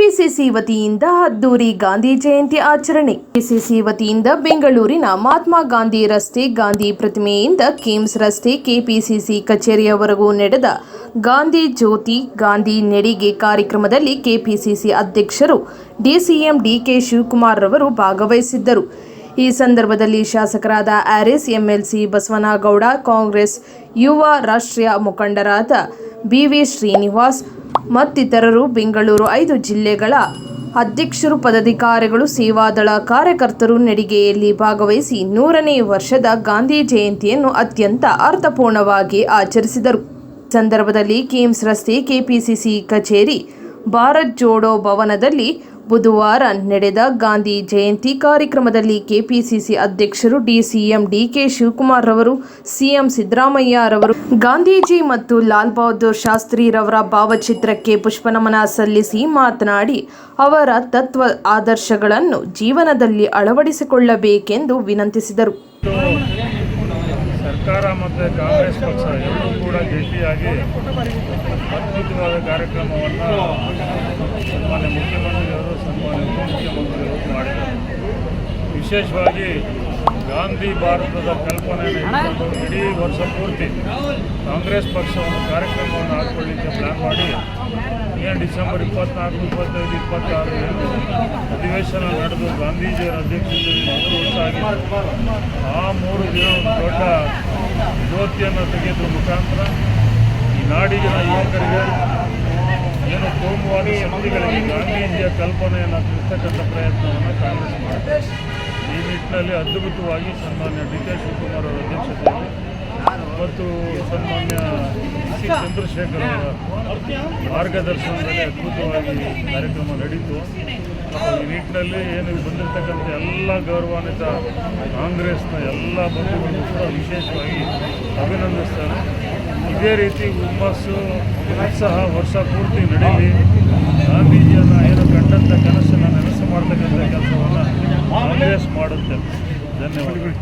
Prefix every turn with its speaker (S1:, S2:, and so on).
S1: KPCC ವತಿಯಿಂದ ಅದ್ದೂರಿ ಗಾಂಧಿ ಜಯಂತಿ ಆಚರಣೆ. ಪಿಸಿಸಿ ವತಿಯಿಂದ ಬೆಂಗಳೂರಿನ ಮಹಾತ್ಮ ಗಾಂಧಿ ರಸ್ತೆ ಗಾಂಧಿ ಪ್ರತಿಮೆಯಿಂದ ಕೇಮ್ಸ್ ರಸ್ತೆ ಕೆಪಿಸಿಸಿ ಕಚೇರಿಯವರೆಗೂ ನಡೆದ ಗಾಂಧಿ ಜ್ಯೋತಿ ಗಾಂಧಿ ನೆಡಿಗೆ ಕಾರ್ಯಕ್ರಮದಲ್ಲಿ ಕೆಪಿಸಿಸಿ ಅಧ್ಯಕ್ಷರು ಡಿಸಿಎಂ ಡಿಕೆ ಶಿವಕುಮಾರ್ ರವರು ಭಾಗವಹಿಸಿದ್ದರು. ಈ ಸಂದರ್ಭದಲ್ಲಿ ಶಾಸಕರಾದ ಆರಿಸ್ ಎಂಎಲ್ಸಿ ಬಸವನಗೌಡ, ಕಾಂಗ್ರೆಸ್ ಯುವ ರಾಷ್ಟ್ರೀಯ ಮುಖಂಡರಾದ ಬಿವಿ ಶ್ರೀನಿವಾಸ್ ಮತ್ತಿತರರು ಬೆಂಗಳೂರು ಐದು ಜಿಲ್ಲೆಗಳ ಅಧ್ಯಕ್ಷರು, ಪದಾಧಿಕಾರಿಗಳು, ಸೇವಾದಳ ಕಾರ್ಯಕರ್ತರು ನಡಿಗೆಯಲ್ಲಿ ಭಾಗವಹಿಸಿ ನೂರನೇ ವರ್ಷದ ಗಾಂಧಿ ಜಯಂತಿಯನ್ನು ಅತ್ಯಂತ ಅರ್ಥಪೂರ್ಣವಾಗಿ ಆಚರಿಸಿದರು. ಸಂದರ್ಭದಲ್ಲಿ ಕೆಎಂಸ್ ರಸ್ತೆ, ಕೆಪಿಸಿಸಿ ಕಚೇರಿ, ಭಾರತ್ ಜೋಡೋ ಭವನದಲ್ಲಿ ಬುಧವಾರ ನಡೆದ ಗಾಂಧಿ ಜಯಂತಿ ಕಾರ್ಯಕ್ರಮದಲ್ಲಿ ಕೆಪಿಸಿಸಿ ಅಧ್ಯಕ್ಷರು ಡಿಸಿಎಂ ಡಿಕೆ ಶಿವಕುಮಾರ್ ರವರು, ಸಿಎಂ ಸಿದ್ದರಾಮಯ್ಯ ರವರು ಗಾಂಧೀಜಿ ಮತ್ತು ಲಾಲ್ ಬಹದ್ದೂರ್ ಶಾಸ್ತ್ರಿ ರವರ ಭಾವಚಿತ್ರಕ್ಕೆ ಪುಷ್ಪನಮನ ಸಲ್ಲಿಸಿ ಮಾತನಾಡಿ, ಅವರ ತತ್ವ ಆದರ್ಶಗಳನ್ನು ಜೀವನದಲ್ಲಿ ಅಳವಡಿಸಿಕೊಳ್ಳಬೇಕೆಂದು ವಿನಂತಿಸಿದರು.
S2: ಸರ್ಕಾರ ಮತ್ತು ಕಾಂಗ್ರೆಸ್ ಪಕ್ಷ ಎರಡೂ ಕೂಡ ಜಂಟಿಯಾಗಿ ಅದ್ಭುತವಾದ ಕಾರ್ಯಕ್ರಮವನ್ನು ಸನ್ಮಾನ್ಯ ಮುಖ್ಯಮಂತ್ರಿಯವರು ಸನ್ಮಾನ್ಯ ಉಪಮುಖ್ಯಮಂತ್ರಿಯವರು ಮಾಡಿದರು ವಿಶೇಷವಾಗಿ ಗಾಂಧಿ ಭಾರತದ ಕಲ್ಪನೆಯನ್ನು ಇಡೀ ವರ್ಷ ಪೂರ್ತಿ ಕಾಂಗ್ರೆಸ್ ಪಕ್ಷ ಒಂದು ಕಾರ್ಯಕ್ರಮವನ್ನು ಹಾಕೊಳ್ಳಿಕ್ಕೆ ಪ್ಲ್ಯಾನ್ ಮಾಡಿ. ಏನು ಡಿಸೆಂಬರ್ ಇಪ್ಪತ್ನಾಲ್ಕು ಇಪ್ಪತ್ತೈದು ಇಪ್ಪತ್ತಾರು ಏನು ಅಧಿವೇಶನ ನಡೆದು ಗಾಂಧೀಜಿಯವರ ಅಧ್ಯಕ್ಷತೆಯಲ್ಲಿ ಮೂರು ವರ್ಷ ಆಗಿತ್ತು ಆ ಮೂರು ದಿನ ಒಂದು ದೊಡ್ಡ ಜ್ಯೋತಿಯನ್ನು ತೆಗೆದ ಮುಖಾಂತರ ಈ ನಾಡಿನ ಯುವಕರಿಗೆ ಏನು ಕೋಮುವಾಗಿ ಶಕ್ತಿಗಳಿಗೆ ಗಾಂಧೀಜಿಯ ಕಲ್ಪನೆಯನ್ನು ತಿಳಿಸ್ತಕ್ಕಂಥ ಪ್ರಯತ್ನವನ್ನು ಕಾಂಗ್ರೆಸ್ ಮಾಡಿದೆ ಈ ನಿಟ್ಟಿನಲ್ಲಿ ಅದ್ಭುತವಾಗಿ ಸನ್ಮಾನ್ಯ ಡಿ ಕೆ ಶಿವಕುಮಾರ್ ಅವರ ಮತ್ತು ಸನ್ಮಾನ್ಯ ಸಿ. ಚಂದ್ರಶೇಖರ್ ಅವರ ಮಾರ್ಗದರ್ಶನದಲ್ಲಿ ಅದ್ಭುತವಾಗಿ ಕಾರ್ಯಕ್ರಮ ನಡೀತು. ಈ ನಿಟ್ಟಿನಲ್ಲಿ ಏನು ಬಂದಿರತಕ್ಕಂಥ ಎಲ್ಲ ಗೌರವಾನ್ವಿತ ಕಾಂಗ್ರೆಸ್ನ ಎಲ್ಲ ಬಂಧುಗಳನ್ನು ಕೂಡ ವಿಶೇಷವಾಗಿ ಅಭಿನಂದಿಸ್ತಾರೆ. ಇದೇ ರೀತಿ ಹುಮ್ಮಸ್ಸು, ಉತ್ಸಾಹ ವರ್ಷ ಪೂರ್ತಿ ನಡೀಲಿ. ಗಾಂಧೀಜಿಯನ್ನು ಏನು ಕಂಡಂಥ ಕನಸನ್ನು ನನಸು ಮಾಡ್ತಕ್ಕಂಥ ಕೆಲಸವನ್ನು ಕಾಂಗ್ರೆಸ್ ಮಾಡುತ್ತೆ. ಧನ್ಯವಾದಗಳು.